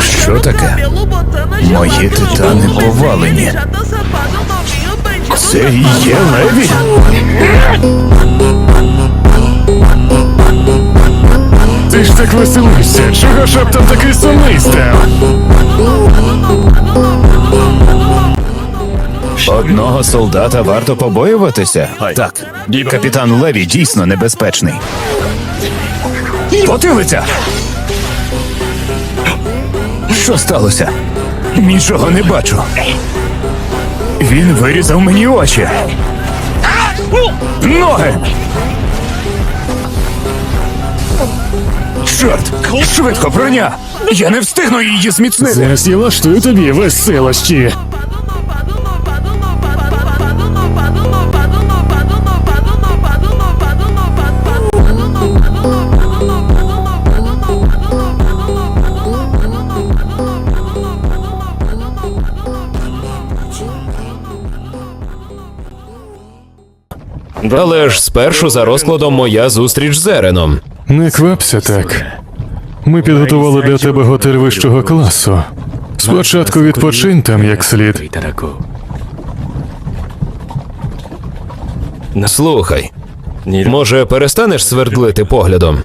Що puxando o таке? cabelo, botando Мої титани повалені. ele já tá safado, novinho, bandido, Це і є. Леві? Ти ж так веселишся, чого ж раптом такий сумний став? Одного солдата варто побоюватися? Так, капітан Леві дійсно небезпечний. Потилиця! Що сталося? Нічого не бачу. Він вирізав мені очі. Ноги! Чорт! Швидко броня! Я не встигну її зміцнити! Зараз я влаштую тобі веселощі. Але ж спершу за розкладом моя зустріч з Ереном. Не квапся так. Ми підготували для тебе готель вищого класу. Спочатку відпочинь там як слід. Слухай, може перестанеш свердлити поглядом?